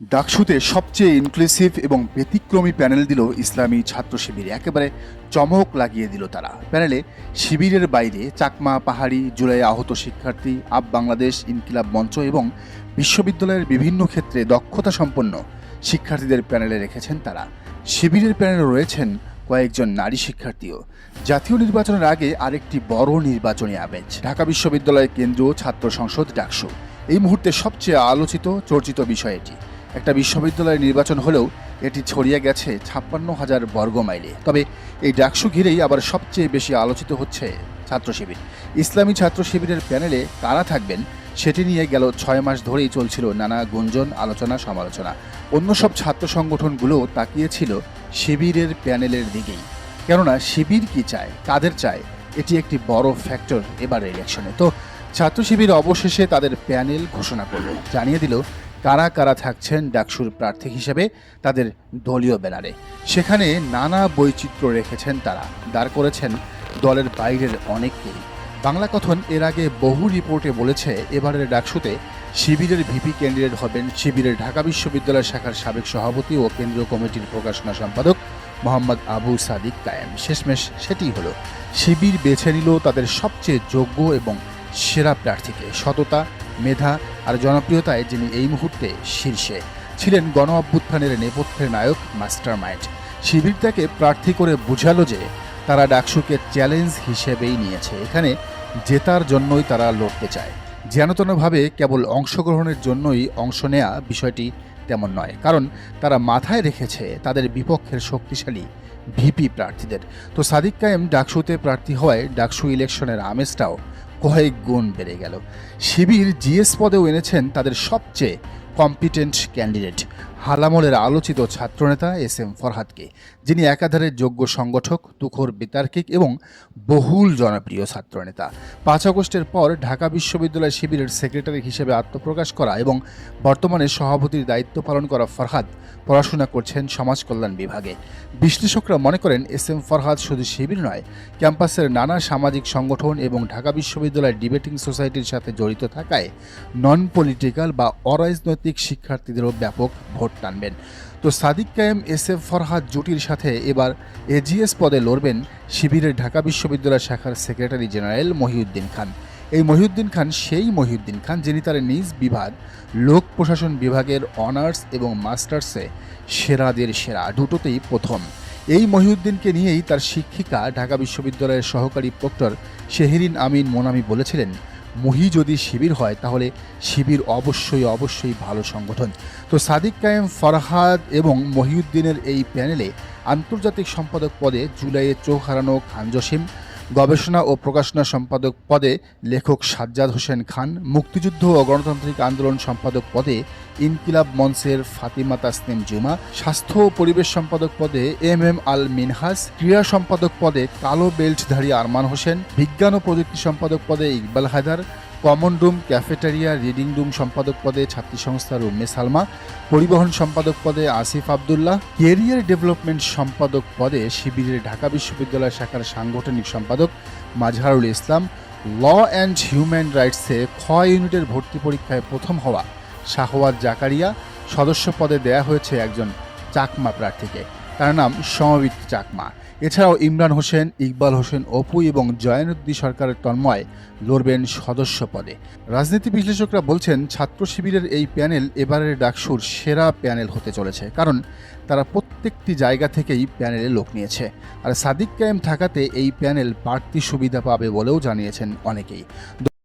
ডাকসুতে সবচেয়ে ইনক্লুসিভ এবং ব্যতিক্রমী প্যানেল দিল ইসলামী ছাত্র শিবির। একেবারে চমক লাগিয়ে দিল তারা। প্যানেলে শিবিরের বাইরে চাকমা, পাহাড়ি, জুলাই আহত শিক্ষার্থী, আপ বাংলাদেশ, ইনকিলাব মঞ্চ এবং বিশ্ববিদ্যালয়ের বিভিন্ন ক্ষেত্রে দক্ষতা সম্পন্ন শিক্ষার্থীদের প্যানেলে রেখেছেন তারা। শিবিরের প্যানেলে রয়েছেন কয়েকজন নারী শিক্ষার্থীও। জাতীয় নির্বাচনের আগে আরেকটি বড় নির্বাচনী আবেজ ঢাকা বিশ্ববিদ্যালয়ের কেন্দ্রীয় ছাত্র সংসদ ডাকসু। এই মুহূর্তে সবচেয়ে আলোচিত, চর্চিত বিষয় এটি। একটা বিশ্ববিদ্যালয়ের নির্বাচন হলেও এটি ছড়িয়ে গেছে ছাপ্পান্ন হাজার বর্গ মাইলে। তবে এই ডাকসু ঘিরেই আবার সবচেয়ে বেশি আলোচিত হচ্ছে ছাত্র শিবির ইসলামী ছাত্র শিবিরের প্যানেলে কারা থাকবেন সেটি নিয়ে গেল ছয় মাস ধরেই চলছিল নানা গুঞ্জন, আলোচনা, সমালোচনা। অন্য সব ছাত্র সংগঠনগুলো তাকিয়েছিল শিবিরের প্যানেলের দিকেই। কেননা শিবির কি চায়, কাদের চায়, এটি একটি বড় ফ্যাক্টর এবার ইলেকশনে তো ছাত্র শিবির অবশেষে তাদের প্যানেল ঘোষণা করল। জানিয়ে দিল কারা কারা থাকছেন ডাকসুর প্রার্থী হিসেবে তাদের দলীয় ব্যানারে। সেখানে নানা বৈচিত্র্য রেখেছেন তারা। দাঁড় করেছেন দলের বাইরের অনেককেই। বাংলা কথন এর আগে বহু রিপোর্টে বলেছে, এবারের ডাকসুতে শিবিরের ভিপি ক্যান্ডিডেট হবেন শিবিরের ঢাকা বিশ্ববিদ্যালয় শাখার সাবেক সভাপতি ও কেন্দ্রীয় কমিটির প্রকাশনা সম্পাদক মোহাম্মদ আবু সাদিক কায়েম। শেষমেশ সেটি হলো, শিবির বেছে নিল তাদের সবচেয়ে যোগ্য এবং সেরা প্রার্থীকে। সততা, মেধা আর জনপ্রিয়তায় যিনি এই মুহূর্তে শীর্ষে ছিলেন গণ অভ্যুত্থানের নেপথ্যের নায়ক মাস্টার মাইন্ড শিবির তাকে প্রার্থী করে বুঝালো যে তারা ডাকসুকে চ্যালেঞ্জ হিসেবেই নিয়েছে। এখানে জেতার জন্যই তারা লড়তে চায়। যেনতনভাবে কেবল অংশগ্রহণের জন্যই অংশ নেয়া বিষয়টি তেমন নয়, কারণ তারা মাথায় রেখেছে তাদের বিপক্ষের শক্তিশালী ভিপি প্রার্থীদের। তো সাদিক কায়েম ডাকসুতে প্রার্থী হওয়ায় ডাকসু ইলেকশনের আমেজটাও কয়েক গুণ বেড়ে গেল। শিবির জিএস পদেও এনেছেন তাদের সবচেয়ে কম্পিটেন্ট ক্যান্ডিডেট হালামলের আলোচিত ছাত্রনেতা এস এম ফরহাদকে, যিনি একাধারে যোগ্য সংগঠক, তুখোর বিতার্কিক এবং বহুল জনপ্রিয় ছাত্রনেতা। পাঁচ আগস্টের পর ঢাকা বিশ্ববিদ্যালয় শিবিরের সেক্রেটারি হিসেবে আত্মপ্রকাশ করা এবং বর্তমানে সভাপতির দায়িত্ব পালন করা ফরহাদ পড়াশোনা করছেন সমাজ কল্যাণ বিভাগে। বিশ্লেষকরা মনে করেন এস এম ফরহাদ শুধু শিবির নয়, ক্যাম্পাসের নানা সামাজিক সংগঠন এবং ঢাকা বিশ্ববিদ্যালয়ের ডিবেটিং সোসাইটির সাথে জড়িত থাকায় নন পলিটিক্যাল বা অরাজনৈতিক শিক্ষার্থীদেরও ব্যাপক ভোট টানবেন। তো সাদিক কায়েম এস এফ ফরহাদ জুটির সাথে এবার এজিএস পদে লড়বেন শিবিরের ঢাকা বিশ্ববিদ্যালয় শাখার সেক্রেটারি জেনারেল মহিউদ্দিন খান। এই মহিউদ্দিন খান সেই মহিউদ্দিন খান যিনি তার নিজ বিভাগ, লোক প্রশাসন বিভাগের অনার্স এবং মাস্টার্সে সেরাদের সেরা, দুটোতেই প্রথম। এই মহিউদ্দিনকে নিয়েই তার শিক্ষিকা ঢাকা বিশ্ববিদ্যালয়ের সহকারী প্রক্টর শেহরিন আমিন মোনামি বলেছিলেন মহি যদি শিবির হয়, তাহলে শিবির অবশ্যই অবশ্যই ভালো সংগঠন। তো সাদিক কায়েম ফরহাদ এবং মহিউদ্দিনের এই প্যানেলে আন্তর্জাতিক সম্পাদক পদে জুলাইয়ে চোখ হারানো খান জসিম গবেষণা ও প্রকাশনা সম্পাদক পদে লেখক সাজ্জাদ হোসেন খান, মুক্তিযুদ্ধ ও গণতান্ত্রিক আন্দোলন সম্পাদক পদে ইনকিলাব মঞ্চের ফাতিমা তাসনিম জুমা, স্বাস্থ্য ও পরিবেশ সম্পাদক পদে এম এম আল মিনহাস, ক্রীড়া সম্পাদক পদে কালো বেল্টধারী আরমান হোসেন, বিজ্ঞান ও প্রযুক্তি সম্পাদক পদে Iqbal Haider common room, cafeteria, reading room সম্পাদক পদে ছাত্রী সংস্থা রুম্মে সালমা, পরিবহন সম্পাদক পদে আসিফ আবদুল্লাহ, কেরিয়ার ডেভেলপমেন্ট সম্পাদক পদে শিবিরের ঢাকা বিশ্ববিদ্যালয় শাখার সাংগঠনিক সম্পাদক Mazharul Islam, law and human রাইটসে খ ইউনিটের ভর্তি পরীক্ষায় প্রথম হওয়া শাহওয়াত জাকারিয়া, সদস্য পদে দেয়া হয়েছে একজন চাকমা প্রার্থীকে। তার নাম সমবিত চাকমা। এছাড়াও ইমরান হোসেন, ইকবাল হোসেন, অপু এবং জয়নুদ্দি সরকারের তন্ময় লড়বেন সদস্য পদে। রাজনীতি বিশ্লেষকরা বলছেন, ছাত্র শিবিরের এই প্যানেল এবারের ডাকসুর সেরা প্যানেল হতে চলেছে, কারণ তারা প্রত্যেকটি জায়গা থেকেই প্যানেলে লোক নিয়েছে। আর সাদিক কায়েম থাকাতে এই প্যানেল বাড়তি সুবিধা পাবে বলেও জানিয়েছেন অনেকেই।